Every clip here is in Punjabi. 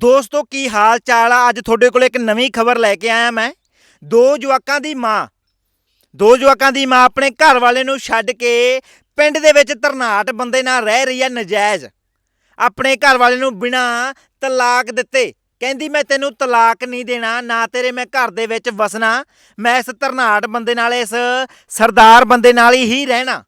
ਦੋਸਤੋ, ਕੀ ਹਾਲ ਚਾਲ ਆ? ਅੱਜ ਤੁਹਾਡੇ ਕੋਲ ਇੱਕ ਨਵੀਂ ਖਬਰ ਲੈ ਕੇ ਆਇਆ ਮੈਂ। ਦੋ ਜਵਾਕਾਂ ਦੀ ਮਾਂ, ਦੋ ਜਵਾਕਾਂ ਦੀ ਮਾਂ ਆਪਣੇ ਘਰ ਵਾਲੇ ਨੂੰ ਛੱਡ ਕੇ ਪਿੰਡ ਦੇ ਵਿੱਚ ਤਰਨਾਟ ਬੰਦੇ ਨਾਲ ਰਹਿ ਰਹੀ ਹੈ ਨਜਾਇਜ਼। ਆਪਣੇ ਘਰ ਵਾਲੇ ਨੂੰ ਬਿਨਾਂ ਤਲਾਕ ਦਿੱਤੇ। ਕਹਿੰਦੀ, ਮੈਂ ਤੈਨੂੰ ਤਲਾਕ ਨਹੀਂ ਦੇਣਾ, ਨਾ ਤੇਰੇ ਮੈਂ ਘਰ ਦੇ ਵਿੱਚ ਵਸਣਾ। ਮੈਂ ਇਸ ਤਰਨਾਟ ਬੰਦੇ ਨਾਲ, ਇਸ ਸਰਦਾਰ ਬੰਦੇ ਨਾਲ ਹੀ ਰਹਿਣਾ।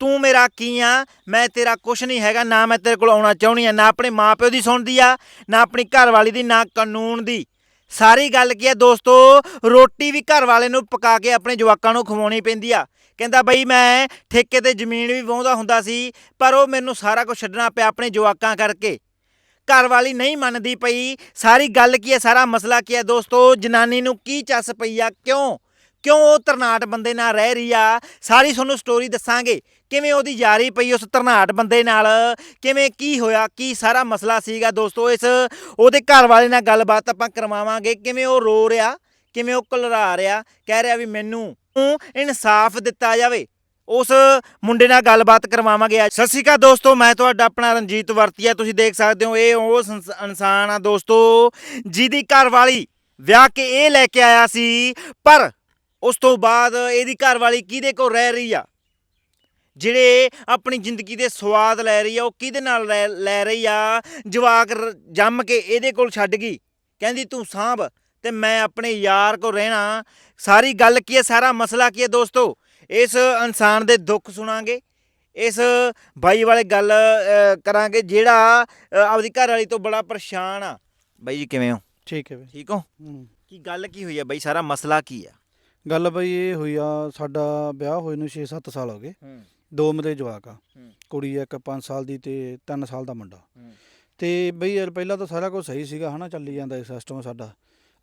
ਤੂੰ ਮੇਰਾ ਕੀ ਆ? ਮੈਂ ਤੇਰਾ ਕੁਛ ਨਹੀਂ ਹੈਗਾ, ਨਾ ਮੈਂ ਤੇਰੇ ਕੋਲ ਆਉਣਾ ਚਾਹੁੰਦੀ ਆ, ਨਾ ਆਪਣੇ ਮਾਪਿਓ ਦੀ ਸੁਣਦੀ ਆ, ਨਾ ਆਪਣੀ ਘਰਵਾਲੀ ਦੀ, ਨਾ ਕਾਨੂੰਨ ਦੀ। ਸਾਰੀ ਗੱਲ ਕੀ ਹੈ ਦੋਸਤੋ? ਰੋਟੀ ਵੀ ਘਰ ਵਾਲੇ ਨੂੰ ਪਕਾ ਕੇ ਆਪਣੇ ਜਵਾਕਾਂ ਨੂੰ ਖਵਾਉਣੀ ਪੈਂਦੀ ਆ। ਕਹਿੰਦਾ ਬਈ ਮੈਂ ਠੇਕੇ ਤੇ ਜ਼ਮੀਨ ਵੀ ਵਾਹੁੰਦਾ ਹੁੰਦਾ ਸੀ, ਪਰ ਉਹ ਮੈਨੂੰ ਸਾਰਾ ਕੁਝ ਛੱਡਣਾ ਪਿਆ ਆਪਣੇ ਜਵਾਕਾਂ ਕਰਕੇ। ਘਰ ਵਾਲੀ ਨਹੀਂ ਮੰਨਦੀ ਪਈ। ਸਾਰੀ ਗੱਲ ਕੀ ਹੈ ਸਾਰਾ ਮਸਲਾ ਕੀ ਹੈ ਦੋਸਤੋ? ਜਨਾਨੀ ਨੂੰ ਕੀ ਚੱਸ ਪਈ ਆ? ਕਿਉਂ? ਕਿਉਂ ਉਹ ਤਰਨਾਟ ਬੰਦੇ ਨਾਲ ਰਹਿ ਰਹੀ ਆ? ਸਾਰੀ ਤੁਹਾਨੂੰ ਸਟੋਰੀ ਦੱਸਾਂਗੇ। ਕਿਵੇਂ ਉਹਦੀ ਯਾਰੀ ਪਈ ਉਸ ਤਰਨਾਟ ਬੰਦੇ ਨਾਲ? ਕਿਵੇਂ, ਕੀ ਹੋਇਆ? ਕੀ ਸਾਰਾ ਮਸਲਾ ਸੀਗਾ? ਦੋਸਤੋ, ਇਸ ਉਹਦੇ ਘਰ ਵਾਲੇ ਨਾਲ ਗੱਲਬਾਤ ਆਪਾਂ ਕਰਵਾਵਾਂਗੇ। ਕਿਵੇਂ ਉਹ ਰੋ ਰਿਹਾ? ਕਿਵੇਂ ਉਹ ਕੁਲਰਾ ਰਿਹਾ? ਕਹਿ ਰਿਹਾ ਵੀ ਮੈਨੂੰ ਇਨਸਾਫ ਦਿੱਤਾ ਜਾਵੇ। ਉਸ ਮੁੰਡੇ ਨਾਲ ਗੱਲਬਾਤ ਕਰਵਾਵਾਂਗੇ ਅੱਜ। ਸਤਿ ਸ਼੍ਰੀ ਅਕਾਲ ਦੋਸਤੋ, ਮੈਂ ਤੁਹਾਡਾ ਆਪਣਾ ਰਣਜੀਤ ਵਰਤੀਆ। ਤੁਸੀਂ ਦੇਖ ਸਕਦੇ ਹੋ, ਇਹ ਉਹ ਸੰਸ- ਇਨਸਾਨ ਆ ਦੋਸਤੋ, ਜਿਹਦੀ ਘਰਵਾਲੀ ਵਿਆਹ ਕੇ ਇਹ ਲੈ ਕੇ ਆਇਆ ਸੀ। ਪਰ ਉਸ ਤੋਂ ਬਾਅਦ ਇਹਦੀ ਘਰਵਾਲੀ ਕਿਹਦੇ ਕੋਲ ਰਹਿ ਰਹੀ ਆ? ਜਿਹੜੇ ਆਪਣੀ ਜ਼ਿੰਦਗੀ ਦੇ ਸਵਾਦ ਲੈ ਰਹੀ ਆ ਉਹ ਕਿਹਦੇ ਨਾਲ ਲੈ- ਰਹੀ ਆ? ਜਵਾਕ ਜੰਮ ਕੇ ਇਹਦੇ ਕੋਲ ਛੱਡ ਗਈ। ਕਹਿੰਦੀ ਤੂੰ ਸਾਂਭ ਤੇ ਮੈਂ ਆਪਣੇ ਯਾਰ ਕੋ ਰਹਿਣਾ। ਸਾਰੀ ਗੱਲ ਕੀ ਹੈ ਸਾਰਾ ਮਸਲਾ ਕੀ ਹੈ ਦੋਸਤੋ? ਇਸ ਇਨਸਾਨ ਦੇ ਦੁੱਖ ਸੁਣਾਂਗੇ। ਇਸ ਬਾਈ ਵਾਲੇ ਗੱਲ ਕਰਾਂਗੇ ਜਿਹੜਾ ਆਪਦੀ ਘਰ ਵਾਲੀ ਤੋਂ ਬੜਾ ਪਰੇਸ਼ਾਨ ਆ। ਬਾਈ ਜੀ ਕਿਵੇਂ ਹੋ? ਠੀਕ ਹੈ ਬਈ। ਠੀਕ ਹੋ? ਹੂੰ। ਕੀ ਗੱਲ ਕੀ ਹੋਈ ਆ ਬਾਈ? ਸਾਰਾ ਮਸਲਾ ਕੀ ਆ? ਗੱਲ ਬਈ ਇਹ ਹੋਈ ਆ ਸਾਡਾ ਵਿਆਹ ਹੋਏ ਨੂੰ 6-7 ਸਾਲ ਹੋ ਗਏ। ਹੂੰ। ਦੋ ਮੇਰੇ ਜਵਾਕ ਆ। ਹੂੰ। ਕੁੜੀ ਆ ਇੱਕ 5 ਸਾਲ ਦੀ ਤੇ 3 ਸਾਲ ਦਾ ਮੁੰਡਾ। ਹੂੰ। ਤੇ ਬਈ ਯਾਰ ਪਹਿਲਾਂ ਤਾਂ ਸਾਰਾ ਕੁਝ ਸਹੀ ਸੀਗਾ ਹਨਾ ਚੱਲੀ ਜਾਂਦਾ ਇਹ ਸਿਸਟਮ ਸਾਡਾ।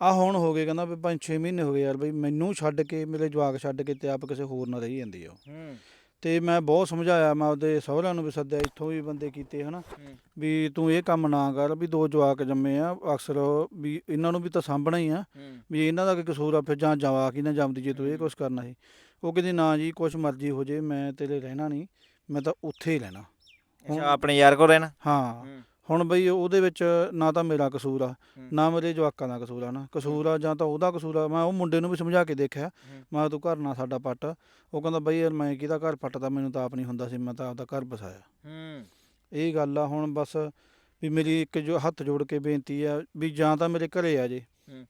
ਆ ਹੁਣ ਹੋ ਗਏ ਕਹਿੰਦਾ ਵੀ 5-6 ਮਹੀਨੇ ਹੋ ਗਏ ਯਾਰ ਬਈ ਮੈਨੂੰ ਛੱਡ ਕੇ ਮੇਰੇ ਜਵਾਕ ਛੱਡ ਕੇ ਤੇ ਆਪ ਕਿਸੇ ਹੋਰ ਨਾਲ ਰਹੀ ਜਾਂਦੀ ਆ ਉਹ। ਹੂੰ। ਤੇ ਮੈਂ ਬਹੁਤ ਸਮਝਾਇਆ ਮੈਂ ਉਹਦੇ ਸਹੁਰਿਆਂ ਨੂੰ ਵੀ ਸੱਦਿਆ ਇੱਥੋਂ ਵੀ ਬੰਦੇ ਕੀਤੇ ਹਨਾ। ਵੀ ਤੂੰ ਇਹ ਕੰਮ ਨਾ ਕਰ ਵੀ ਦੋ ਜਵਾਕ ਜੰਮੇ ਆ ਅਕਸਰ ਵੀ ਇਹਨਾਂ ਨੂੰ ਵੀ ਤਾਂ ਸਾਂਭਣਾ ਹੀ ਆ ਵੀ ਇਹਨਾਂ ਦਾ ਕੀ ਕਸੂਰ ਆ ਫਿਰ ਜਾਂ ਜਵਾਕ ਹੀ ਨਾ ਜੰਮਦੀ ਜੇ ਤੂੰ ਇਹ ਕੁਛ ਕਰਨਾ ਸੀ। ਉਹ ਕਹਿੰਦੀ ਨਾ ਜੀ ਕੁਛ ਮਰਜ਼ੀ ਹੋ ਜੇ ਮੈਂ ਤੇਰੇ ਰਹਿਣਾ ਨਹੀਂ ਮੈਂ ਤਾਂ ਉੱਥੇ ਹੀ ਰਹਿਣਾ। ਅੱਛਾ ਆਪਣੇ ਯਾਰ ਕੋਲ ਰਹਿਣਾ? ਹਾਂ। ਹੁਣ ਬਈ ਉਹਦੇ ਵਿੱਚ ਨਾ ਤਾਂ ਮੇਰਾ ਕਸੂਰ ਆ ਨਾ ਮੇਰੇ ਜਵਾਕਾਂ ਦਾ ਕਸੂਰ ਆ ਨਾ। ਕਸੂਰ ਆ ਜਾਂ ਤਾਂ ਉਹਦਾ ਕਸੂਰ ਆ। ਮੈਂ ਉਹ ਮੁੰਡੇ ਨੂੰ ਵੀ ਸਮਝਾ ਕੇ ਦੇਖਿਆ। ਮੈਂ ਤੂੰ ਘਰ ਨਾ ਸਾਡਾ ਪੱਟ। ਉਹ ਕਹਿੰਦਾ ਬਈ ਯਾਰ ਮੈਂ ਕਿਹਦਾ ਘਰ ਪੱਟਦਾ ਮੈਨੂੰ ਤਾਂ ਆਪ ਨਹੀਂ ਹੁੰਦਾ ਸੀ ਮੈਂ ਤਾਂ ਆਪਦਾ ਘਰ ਬਸਾਇਆ ਹੂੰ। ਇਹ ਗੱਲ ਆ ਹੁਣ ਬਸ ਵੀ ਮੇਰੀ ਇੱਕ ਜੋ ਹੱਥ ਜੋੜ ਕੇ ਬੇਨਤੀ ਆ ਵੀ ਜਾਂ ਤਾਂ ਮੇਰੇ ਘਰੇ ਆ ਜੇ।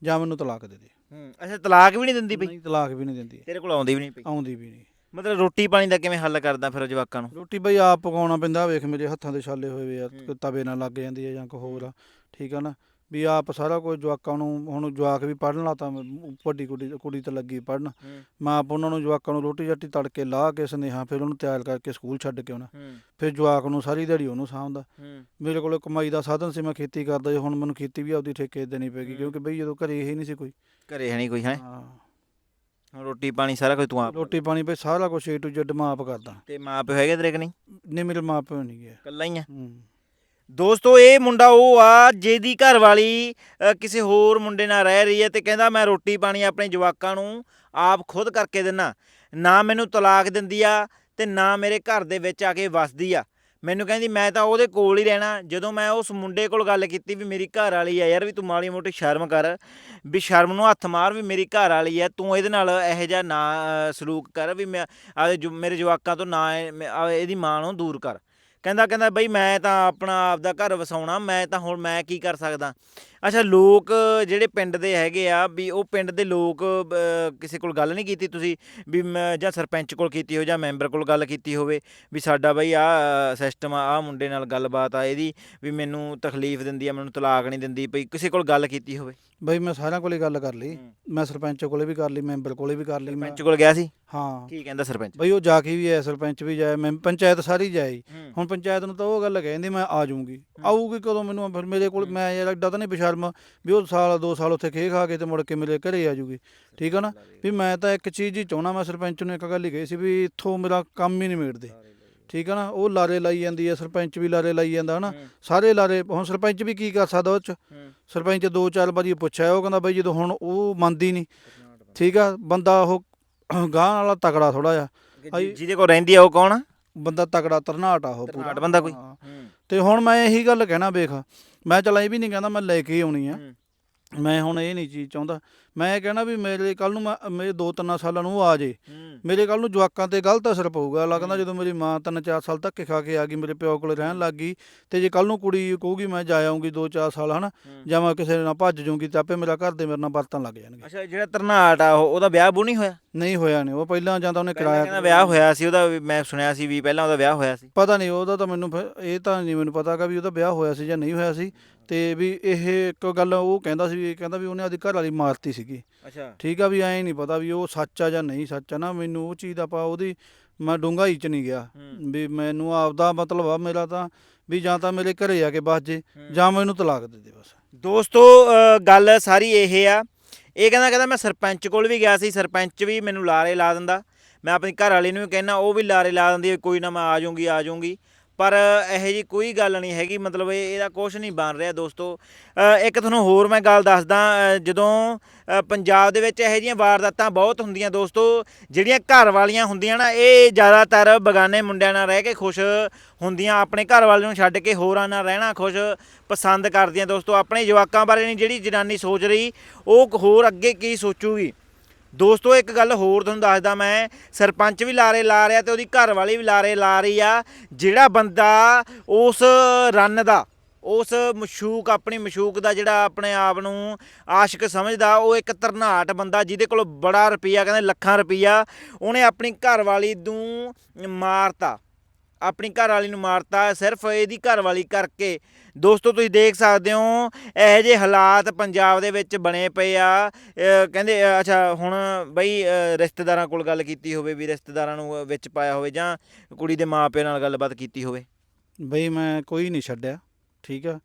ਜਾਂ ਮੈਨੂੰ ਤਲਾਕ ਦੇ ਦੇ। ਹੂੰ। ਅੱਛਾ ਤਲਾਕ ਵੀ ਨਹੀਂ ਦਿੰਦੀ ਪਈ ਨਹੀਂ ਤਲਾਕ ਵੀ ਨਹੀਂ ਦਿੰਦੀ। ਤੇਰੇ ਕੋਲ ਆਉਂਦੀ ਵੀ ਨਹੀਂ ਪਈ ਆਉਂਦੀ ਵੀ ਨਹੀਂ। ਮਤਲਬ ਰੋਟੀ ਪਾਣੀ ਦਾ ਕਿਵੇਂ ਹੱਲ ਕਰਦਾ ਫਿਰ ਉਹ ਜਵਾਕਾਂ ਨੂੰ? ਰੋਟੀ ਬਈ ਆਪ ਪਕਾਉਣਾ ਪੈਂਦਾ ਵੇਖ ਮੇਰੇ ਹੱਥਾਂ ਦੇ ਛਾਲੇ ਹੋਏ ਵੇ ਆ ਹੂੰ। ਕੋਈ ਤਵੇ ਨਾਲ ਲੱਗ ਜਾਂਦੀ ਹੈ ਜਾਂ ਕੋਈ ਹੋਰ ਆ ਠੀਕ ਆ ਨਾ? ਵੀ ਆਪ ਸਾਰਾ ਕੁਝ ਜਵਾਕਾਂ ਨੂੰ ਹੁਣ ਜਵਾਕ ਵੀ ਪੜਨ ਲਾਤਾ ਵੱਡੀ ਕੁੜੀ ਕੁੜੀ ਤੇ ਲੱਗੀ ਪੜਨ ਹੂੰ। ਮੈਂ ਆਪ ਉਹਨਾਂ ਨੂੰ ਜਵਾਕਾਂ ਨੂੰ ਰੋਟੀ ਜੱਟੀ ਤੜਕੇ ਲਾ ਕੇ ਸੁਨੇਹਾ ਫਿਰ ਉਹਨੂੰ ਤਿਆਰ ਕਰਕੇ ਸਕੂਲ ਛੱਡ ਕੇ ਆਉਣਾ। ਹੂੰ। ਫਿਰ ਜਵਾਕ ਨੂੰ ਸਾਰੀ ਦਿਹਾੜੀ ਉਹਨੂੰ ਸਾਂਭਦਾ। ਹੂੰ। ਮੇਰੇ ਕੋਲ ਕਮਾਈ ਦਾ ਸਾਧਨ ਸੀ ਮੈਂ ਖੇਤੀ ਕਰਦਾ ਸੀ ਹੁਣ ਮੈਨੂੰ ਖੇਤੀ ਵੀ ਆਪਦੀ ਠੇਕੇ ਦੇਣੀ ਪੈਗੀ ਹੂੰ। ਕਿਉਂਕਿ ਬਈ ਜਦੋਂ ਘਰੇ ਇਹ ਨਹੀਂ ਸੀ ਕੋਈ। ਘਰੇ ਹੈ ਨਹੀਂ ਕੋਈ ਹੈ? ਹਾਂ। ਰੋਟੀ ਪਾਣੀ ਸਾਰਾ ਕੁਝ ਤੂੰ ਆਪ ਰੋਟੀ ਪਾਣੀ ਬਈ ਸਾਰਾ ਕੁਝ ਏ ਟੂ ਜ਼ੈਡ ਮੈਂ ਆਪ ਕਰਦਾ। ਤੇ ਮਾਂ ਪਿਓ ਹੈਗੇ ਤੇਰੇ ਕਿ ਨਹੀਂ ਨਹੀਂ ਮੇਰੇ ਮਾਂ ਪਿਓ ਨਹੀਂ ਗਏ ਇਕੱਲਾ ਹੀ ਆ? ਹੂੰ। ਦੋਸਤੋ ਇਹ ਮੁੰਡਾ ਉਹ ਆ ਜਿਹਦੀ ਘਰ ਵਾਲੀ ਕਿਸੇ ਹੋਰ ਮੁੰਡੇ ਨਾਲ ਰਹਿ ਰਹੀ ਹੈ ਤੇ ਕਹਿੰਦਾ ਮੈਂ ਰੋਟੀ ਪਾਣੀ ਆਪਣੇ ਜਵਾਕਾਂ ਨੂੰ ਆਪ ਖੁਦ ਕਰਕੇ ਦਿੰਨਾ। ਨਾ ਮੈਨੂੰ ਤਲਾਕ ਦਿੰਦੀ ਆ ਤੇ ਨਾ ਮੇਰੇ ਘਰ ਦੇ ਵਿੱਚ ਆ ਕੇ ਵਸਦੀ ਆ। ਮੈਨੂੰ ਕਹਿੰਦੀ, ਮੈਂ ਤਾਂ ਉਹਦੇ ਕੋਲ ਹੀ ਰਹਿਣਾ। ਜਦੋਂ ਮੈਂ ਉਸ ਮੁੰਡੇ ਕੋਲ ਗੱਲ ਕੀਤੀ ਵੀ ਮੇਰੀ ਘਰ ਵਾਲੀ ਆ ਯਾਰ, ਵੀ ਤੂੰ ਮਾੜੀ ਮੋਟੀ ਸ਼ਰਮ ਕਰ, ਵੀ ਸ਼ਰਮ ਨੂੰ ਹੱਥ ਮਾਰ ਵੀ ਮੇਰੀ ਘਰ ਵਾਲੀ ਆ, ਤੂੰ ਇਹਦੇ ਨਾਲ ਇਹੋ ਜਿਹਾ ਨਾ ਸਲੂਕ ਕਰ ਵੀ ਮੈਂ ਆਪਦੇ ਜੋ- ਮੇਰੇ ਜਵਾਕਾਂ ਤੋਂ ਨਾ ਇਹਦੀ ਮਾਂ ਨੂੰ ਦੂਰ ਕਰ। ਕਹਿੰਦਾ ਕਹਿੰਦਾ ਬਈ ਮੈਂ ਤਾਂ ਆਪਣਾ ਆਪਦਾ ਘਰ ਵਸਾਉਣਾ ਮੈਂ ਤਾਂ ਹੁਣ ਮੈਂ ਕੀ ਕਰ ਸਕਦਾ। ਅੱਛਾ ਲੋਕ ਜਿਹੜੇ ਪਿੰਡ ਦੇ ਹੈਗੇ ਆ ਵੀ ਉਹ ਪਿੰਡ ਦੇ ਲੋਕ ਕਿਸੇ ਕੋਲ ਗੱਲ ਨਹੀਂ ਕੀਤੀ ਤੁਸੀਂ ਵੀ ਜਾਂ ਸਰਪੰਚ ਕੋਲ ਕੀਤੀ ਹੋ ਜਾਂ ਮੈਂਬਰ ਕੋਲ ਗੱਲ ਕੀਤੀ ਹੋਵੇ ਵੀ ਸਾਡਾ ਬਈ ਆ ਸਿਸਟਮ ਆ ਆਹ ਮੁੰਡੇ ਨਾਲ ਗੱਲਬਾਤ ਆ ਇਹਦੀ ਵੀ ਮੈਨੂੰ ਤਕਲੀਫ ਦਿੰਦੀ ਆ ਮੈਨੂੰ ਤਲਾਕ ਨਹੀਂ ਦਿੰਦੀ ਪਈ ਕਿਸੇ ਕੋਲ ਗੱਲ ਕੀਤੀ ਹੋਵੇ। ਬਈ ਮੈਂ ਸਾਰਿਆਂ ਕੋਲੇ ਗੱਲ ਕਰ ਲਈ। ਮੈਂ ਸਰਪੰਚ ਕੋਲੇ ਵੀ ਕਰ ਲਈ ਮੈਂਬਰ ਕੋਲੇ ਵੀ ਕਰ ਲਈ ਮੈਂ। ਸਰਪੰਚ ਕੋਲ ਗਿਆ ਸੀ? ਹਾਂ। ਕੀ ਕਹਿੰਦਾ ਸਰਪੰਚ? ਬਈ ਉਹ ਜਾ ਕੇ ਵੀ ਆਇਆ ਸਰਪੰਚ ਵੀ ਜਾਇਆ ਮੈਂ ਪੰਚਾਇਤ ਸਾਰੀ ਜਾਈ। ਹੁਣ ਪੰਚਾਇਤ ਨੂੰ ਤਾਂ ਉਹ ਗੱਲ ਕਹਿੰਦੀ ਮੈਂ ਆ ਜਾਊਂਗੀ। ਆਊਗੀ ਕਦੋਂ ਮੈਨੂੰ? ਫਿਰ ਮੇਰੇ ਕੋਲ ਹੂੰ। ਮੈਂ ਯਾਰ ਐਡਾ ਤਾਂ ਨਹੀਂ ਬਸ਼ਰਮ ਵੀ ਉਹ ਸਾਲ ਦੋ ਸਾਲ ਉੱਥੇ ਖੇ ਖਾ ਕੇ ਤੇ ਮੁੜ ਕੇ ਮੇਰੇ ਘਰੇ ਆ ਜਾਊਗੀ। ਠੀਕ ਆ ਨਾ? ਵੀ ਮੈਂ ਤਾਂ ਇੱਕ ਚੀਜ਼ ਹੀ ਚਾਹਣਾ ਮੈਂ ਸਰਪੰਚ ਨੂੰ ਇੱਕ ਗੱਲ ਹੀ ਕਹੀ ਸੀ ਵੀ ਇੱਥੋਂ ਮੇਰਾ ਕੰਮ ਹੀ ਨਹੀਂ ਮੇੜਦੇ। ਠੀਕ ਆ ਨਾ? ਉਹ ਲਾਰੇ ਲਾਈ ਜਾਂਦੀ ਹੈ ਸਰਪੰਚ ਵੀ ਲਾਰੇ ਲਾਈ ਜਾਂਦਾ ਹਨਾ? ਹੂੰ, ਸਾਰੇ ਲਾਰੇ ਹੁਣ ਸਰਪੰਚ ਵੀ ਕੀ ਕਰ ਸਕਦਾ ਉਹ ਚ? ਹੂੰ। ਸਰਪੰਚ ਦੋ ਚਾਰ ਵਾਰੀ ਪੁੱਛਿਆ ਉਹ ਕਹਿੰਦਾ ਬਈ ਜਦੋਂ ਹੁਣ ਉਹ ਮੰਨਦੀ ਨਹੀਂ। ਠੀਕ ਆ? ਬੰਦਾ ਉਹ ਗਾਂ ਵਾਲਾ ਤਕੜਾ ਥੋੜਾ ਜਿਹਾ। ਜਿਹਦੇ ਕੋਲ ਰਹਿੰਦੀ ਆ ਉਹ ਕੌਣ? ਆ ਬੰਦਾ ਤਕੜਾ ਤਰਨਾਟ ਆ ਉਹ ਪੂਰਾ। ਬੰਦਾ ਕੋਈ? ਹਾਂ। ਤੇ ਹੁਣ ਮੈਂ ਇਹੀ ਗੱਲ ਕਹਿਣਾ ਵੇਖ। ਮੈਂ ਚੱਲ ਇਹ ਵੀ ਨਹੀਂ ਕਹਿੰਦਾ ਮੈਂ ਲੈ ਕੇ ਆਉਣੀ ਆ। ਮੈਂ ਹੁਣ ਇਹ ਨਹੀਂ ਚੀਜ਼ ਚਾਹੁੰਦਾ। ਮੈਂ ਇਹ ਕਹਿਣਾ ਵੀ ਮੇਰੇ ਕੱਲ ਨੂੰ ਮੈਂ- ਮੇਰੇ ਦੋ ਤਿੰਨ ਸਾਲਾਂ ਨੂੰ ਉਹ ਆ ਜੇ। ਮੇਰੇ ਕੱਲ ਨੂੰ ਜਵਾਕਾਂ ਤੇ ਗਲਤ ਅਸਰ ਪਊਗਾ। ਲੱਗਦਾ ਜਦੋਂ ਮੇਰੀ ਮਾਂ ਤਿੰਨ ਚਾਰ ਸਾਲ ਧੱਕੇ ਖਾ ਕੇ ਆ ਗਈ ਮੇਰੇ ਪਿਓ ਕੋਲ ਰਹਿਣ ਲੱਗ ਗਈ ਤੇ ਜੇ ਕੱਲ ਨੂੰ ਕੁੜੀ ਕਹੂਗੀ ਮੈਂ ਜਾ ਆਉਂਗੀ ਦੋ ਚਾਰ ਸਾਲ ਹਨਾ। ਜਾਂ ਮੈਂ ਕਿਸੇ ਨਾਲ ਭੱਜ ਜਾਊਂਗੀ ਤਾਂ ਆਪੇ ਮੇਰਾ ਘਰ ਦੇ ਮੇਰੇ ਨਾਲ ਵਰਤਣ ਲੱਗ ਜਾਣਗੇ। ਅੱਛਾ ਜਿਹੜਾ ਤਰਨਾਟ ਆ ਉਹ- ਉਹਦਾ ਵਿਆਹ ਬੂ ਨਹੀਂ ਹੋਇਆ? ਨਹੀਂ ਹੋਇਆ ਨਹੀਂ ਉਹ ਪਹਿਲਾਂ ਜਾਂ ਤਾਂ ਉਹਨੇ ਪਹਿਲਾਂ ਕਿਰਾਇਆ ਕਹਿੰਦਾ ਵਿਆਹ ਹੋਇਆ ਸੀ ਉਹਦਾ ਵੀ ਮੈਂ ਸੁਣਿਆ ਸੀ ਵੀ ਪਹਿਲਾਂ ਉਹਦਾ ਵਿਆਹ ਹੋਇਆ ਸੀ। ਪਤਾ ਨਹੀਂ ਉਹਦਾ ਤਾਂ ਮੈਨੂੰ ਫਿਰ- ਇਹ ਤਾਂ ਨਹੀਂ ਮੈਨੂੰ ਪਤਾਗਾ ਵੀ ਉਹਦਾ ਵਿਆਹ ਹੋਇਆ ਸੀ ਜਾਂ ਨਹੀਂ ਹੋਇਆ ਸੀ। ਤੇ ਵੀ ਇਹ ਇੱਕ ਗੱਲ ਉਹ ਕਹਿੰਦਾ ਸੀ ਵੀ ਕਹਿੰਦਾ ਵੀ ਉਹਨੇ ਆਪਦੀ ਘਰ ਵਾਲੀ ਮਾਰਤੀ ਸੀਗੀ। ਅੱਛਾ। ਠੀਕ ਆ ਵੀ ਐਂ ਨਹੀਂ ਪਤਾ ਵੀ ਉਹ ਸੱਚ ਆ ਜਾਂ ਨਹੀਂ ਸੱਚ ਆ ਨਾ ਮੈਨੂੰ ਉਹ ਚੀਜ਼ ਦਾ ਪਾ ਉਹਦੀ ਮੈਂ ਡੂੰਘਾਈ ਚ ਨਹੀਂ ਗਿਆ। ਹੂੰ। ਵੀ ਮੈਨੂੰ ਆਪਦਾ ਮਤਲਬ ਆ ਮੇਰਾ ਤਾਂ ਵੀ ਜਾਂ ਤਾਂ ਮੇਰੇ ਘਰੇ ਆ ਕੇ ਬਸ ਜੇ ਹੂੰ। ਜਾਂ ਮੈਨੂੰ ਤਲਾਕ ਦੇ ਦੇ ਬਸ। ਦੋਸਤੋ ਅ, ਗੱਲ ਸਾਰੀ ਇਹ ਆ ਇਹ ਕਹਿੰਦਾ ਕਹਿੰਦਾ ਮੈਂ ਸਰਪੰਚ ਕੋਲ ਵੀ ਗਿਆ ਸੀ, ਸਰਪੰਚ ਵੀ ਮੈਨੂੰ ਲਾਰੇ ਲਾ ਦਿੰਦਾ। ਮੈਂ ਆਪਣੀ ਘਰ ਵਾਲੀ ਨੂੰ ਵੀ ਕਹਿਣਾ ਉਹ ਵੀ ਲਾਰੇ ਲਾ ਦਿੰਦੀ ਵੀ ਕੋਈ ਨਾ ਮੈਂ ਆ ਜਾਊਂਗੀ ਆ ਜਾਊਂਗੀ। ਪਰ ਇਹੋ ਜੀ ਕੋਈ ਗੱਲ ਨਹੀਂ ਹੈਗੀ, ਮਤਲਬ ਇਹ, ਇਹਦਾ ਕੁਝ ਨਹੀਂ ਬਣ ਰਿਹਾ ਦੋਸਤੋ। ਇੱਕ ਤੁਹਾਨੂੰ ਹੋਰ ਮੈਂ ਗੱਲ ਦੱਸਦਾ ਜਦੋਂ ਪੰਜਾਬ ਦੇ ਵਿੱਚ ਇਹੋ ਜਿਹੀਆਂ ਵਾਰਦਾਤਾਂ ਬਹੁਤ ਹੁੰਦੀਆਂ ਦੋਸਤੋ, ਜਿਹੜੀਆਂ ਘਰ ਵਾਲੀਆਂ ਹੁੰਦੀਆਂ ਨਾ, ਇਹ ਜ਼ਿਆਦਾਤਰ ਬਗਾਨੇ ਮੁੰਡਿਆਂ ਨਾਲ ਰਹਿ ਕੇ ਖੁਸ਼ ਹੁੰਦੀਆਂ, ਆਪਣੇ ਘਰ ਵਾਲਿਆਂ ਨੂੰ ਛੱਡ ਕੇ ਹੋਰਾਂ ਨਾਲ ਰਹਿਣਾ ਖੁਸ਼ ਪਸੰਦ ਕਰਦੀਆਂ ਦੋਸਤੋ। ਆਪਣੇ ਜਵਾਕਾਂ ਬਾਰੇ ਨਹੀਂ, ਜਿਹੜੀ ਜਨਾਨੀ ਸੋਚ ਰਹੀ, ਉਹ ਹੋਰ ਅੱਗੇ ਕੀ ਸੋਚੂਗੀ? ਦੋਸਤੋ, ਇੱਕ ਗੱਲ ਹੋਰ ਤੁਹਾਨੂੰ ਦੱਸਦਾ ਮੈਂ। ਸਰਪੰਚ ਵੀ ਲਾਰੇ ਲਾ ਰਿਹਾ ਤੇ ਉਹਦੀ ਘਰ ਵਾਲੀ ਵੀ ਲਾਰੇ ਲਾ ਰਹੀ ਆ। ਜਿਹੜਾ ਬੰਦਾ ਉਸ ਰੰਨ ਦਾ, ਉਸ ਮਸ਼ੂਕ, ਆਪਣੀ ਮਸ਼ੂਕ ਦਾ ਜਿਹੜਾ ਆਪਣੇ ਆਪ ਨੂੰ ਆਸ਼ਿਕ ਸਮਝਦਾ, ਉਹ ਇੱਕ ਤਰਨਾਟ ਬੰਦਾ ਜਿਹਦੇ ਕੋਲ ਬੜਾ ਰੁਪਈਆ, ਕਹਿੰਦੇ ਲੱਖਾਂ ਰੁਪਈਆ ਉਹਨੇ ਆਪਣੀ ਘਰ ਵਾਲੀ ਨੂੰ ਮਾਰਤਾ। ਆਪਣੀ ਘਰ ਵਾਲੀ ਨੂੰ ਮਾਰਤਾ ਸਿਰਫ ਇਹਦੀ ਘਰ ਵਾਲੀ ਕਰਕੇ। ਦੋਸਤੋ ਤੁਸੀਂ ਦੇਖ ਸਕਦੇ ਹੋ ਇਹੋ ਜਿਹੇ ਹਾਲਾਤ ਪੰਜਾਬ ਦੇ ਵਿੱਚ ਬਣੇ ਪਏ ਆ। ਕਹਿੰਦੇ ਅੱਛਾ ਹੁਣ ਬਈ ਰਿਸ਼ਤੇਦਾਰਾਂ ਕੋਲ ਗੱਲ ਕੀਤੀ ਹੋਵੇ ਵੀ ਰਿਸ਼ਤੇਦਾਰਾਂ ਨੂੰ ਵਿੱਚ ਪਾਇਆ ਹੋਵੇ ਜਾਂ ਕੁੜੀ ਦੇ ਮਾਪਿਆਂ ਨਾਲ ਗੱਲਬਾਤ ਕੀਤੀ ਹੋਵੇ। ਬਈ ਮੈਂ ਕੋਈ ਨਹੀਂ ਛੱਡਿਆ ਠੀਕ ਆ?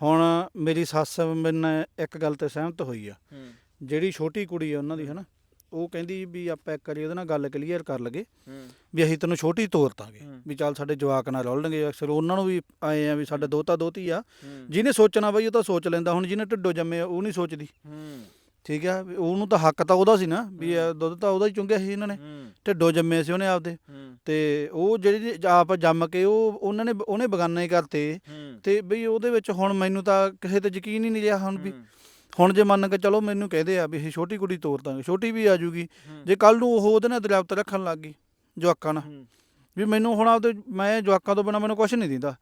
ਹੁਣ ਮੇਰੀ ਸੱਸ ਮੇਰੇ ਨਾਲ ਇੱਕ ਗੱਲ ਤੇ ਸਹਿਮਤ ਹੋਈ ਆ। ਜਿਹੜੀ ਛੋਟੀ ਕੁੜੀ ਆ ਉਹਨਾਂ ਦੀ ਹਨਾ? ਉਹ ਕਹਿੰਦੀ ਵੀ ਆਪਾਂ ਇੱਕ ਵਾਰੀ ਉਹਦੇ ਨਾਲ ਗੱਲ ਕਲੀਅਰ ਕਰ ਲਗੇ ਵੀ ਅਸੀਂ ਤੈਨੂੰ ਛੋਟੀ ਤੋਰ ਦਾਂਗੇ ਹੂੰ। ਵੀ ਚੱਲ ਸਾਡੇ ਜਵਾਕ ਨਾਲ ਰੋਲਣਗੇ ਅਕਸਰ ਉਹਨਾਂ ਨੂੰ ਵੀ ਆਏ ਆ ਵੀ ਸਾਡੇ ਦੋਤਾ ਦੋਤੀ ਆ। ਜਿਹਨੇ ਸੋਚਣਾ ਬਈ ਉਹ ਤਾਂ ਸੋਚ ਲੈਂਦਾ ਹੁਣ ਜਿਹਨੇ ਢਿੱਡੋ ਜੰਮੇ ਆ, ਉਹ ਨਹੀਂ ਸੋਚਦੀ। ਠੀਕ ਆ ਵੀ ਉਹਨੂੰ ਤਾਂ ਹੱਕ ਤਾਂ ਉਹਦਾ ਸੀ ਨਾ ਵੀ ਇਹ ਦੁੱਧ ਤਾਂ ਉਹਦਾ ਹੀ ਚੁੰਗਿਆ ਸੀ ਇਹਨਾਂ ਨੇ। ਢਿੱਡੋ ਜੰਮੇ ਸੀ ਉਹਨੇ ਆਪਦੇ। ਤੇ ਉਹ ਜਿਹੜੀ ਆਪ ਜੰਮ ਕੇ ਉਹ ਉਹਨਾਂ ਨੇ ਉਹਨੇ ਬਗਾਨੇ ਕਰਤੇ। ਤੇ ਬਈ ਉਹਦੇ ਵਿੱਚ ਹੁਣ ਮੈਨੂੰ ਤਾਂ ਕਿਸੇ ਤੇ ਯਕੀਨ ਹੀ ਨਹੀਂ ਰਿਹਾ ਹੁਣ ਵੀ। ਹੁਣ ਜੇ ਮੰਨ ਕੇ ਚਲੋ ਮੈਨੂੰ ਕਹਦੇ ਆ ਵੀ ਇਹ ਛੋਟੀ ਕੁੜੀ ਤੋਰ ਦਾਂਗੇ ਛੋਟੀ ਵੀ ਆ ਜੂਗੀ। ਜੇ ਕੱਲ ਨੂੰ ਉਹ ਉਹਦੇ ਨਾਲ ਦਰਿਆਵਤ ਰੱਖਣ ਲੱਗ ਗਈ ਜਵਾਕਾਂ ਨਾਲ। ਵੀ ਮੈਨੂੰ ਹੁਣ ਆਪਦੇ ਮੈਂ ਜਵਾਕਾਂ ਤੋਂ ਬਿਨਾ ਮੈਨੂੰ ਕੁਝ ਨਹੀਂ ਦਿੰਦਾ।